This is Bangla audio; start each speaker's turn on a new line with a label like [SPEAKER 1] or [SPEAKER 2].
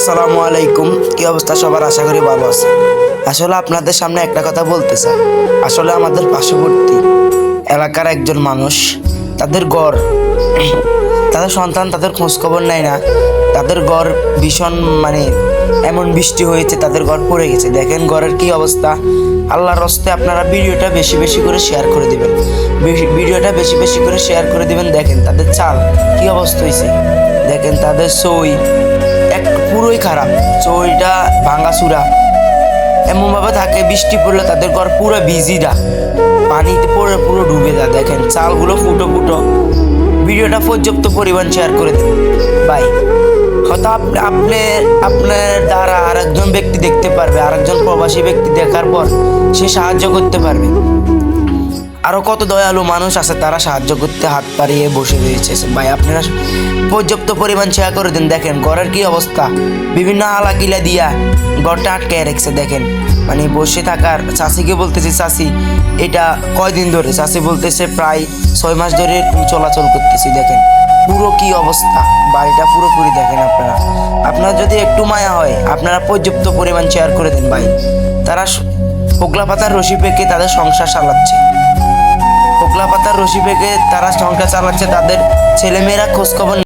[SPEAKER 1] আসসালামু আলাইকুম। কি অবস্থা সবার? আশা করি ভালো আছে আসলে আপনাদের সামনে একটা কথা বলতে চাই। আসলে আমাদের পার্শ্ববর্তী এলাকার একজন মানুষ, তাদের গড়, তাদের সন্তান তাদের খোঁজখবর নেয় না। তাদের গড় ভীষণ মানে এমন বৃষ্টি হয়েছে, তাদের ঘর পড়ে গেছে। দেখেন ঘরের কি অবস্থা। আল্লাহর রস্তে আপনারা ভিডিওটা বেশি বেশি করে শেয়ার করে দিবেন। ভিডিওটা বেশি বেশি করে শেয়ার করে দিবেন। দেখেন তাদের চাল কি অবস্থা হয়েছে। দেখেন তাদের সই, এক খারাপ। চইটা ভাঙাচুরা এমনভাবে থাকে, বৃষ্টি পড়লে তাদের ঘর পুরো ভিজিরা পানিতে পড়ে পুরো ডুবে যায়, দেখেন। চালগুলো ফুটো ফুটো। ভিডিওটা পর্যাপ্ত পরিমাণ শেয়ার করে দিন। বাই হয়তো আপনি আপনি, আপনার দ্বারা আরেকজন ব্যক্তি দেখতে পারবে, আরেকজন প্রবাসী ব্যক্তি দেখার পর সে সাহায্য করতে পারবে। আরও কত দয়ালু মানুষ আছে তারা সাহায্য করতে হাত পাড়িয়ে বসে রয়েছে। ভাই, আপনারা পর্যাপ্ত পরিমাণ শেয়ার করে দিন, দেখেন, ঘরের কি অবস্থা। বিভিন্ন আলাকিলা দিয়া ঘরটা আটকে রেখেছে, দেখেন। মানে বসে থাকার, চাষিকে বলতেছে, চাষি, এটা কয়দিন ধরে? চাষি বলতেছে, প্রায় ছয় মাস ধরে চলাচল করতেছি, দেখেন। পুরো কি অবস্থা? বাড়িটা পুরোপুরি দেখেন আপনারা। আপনার যদি একটু মায়া হয়, আপনারা পর্যাপ্ত পরিমাণ শেয়ার করে দিন, ভাই। তারা পোকলা পাতার রশি পেকে তাদের সংসার চালাচ্ছে। রশি পেকে তারা সংখ্যা চালাচ্ছে তাদের ছেলেমেয়েরা খোঁজখবর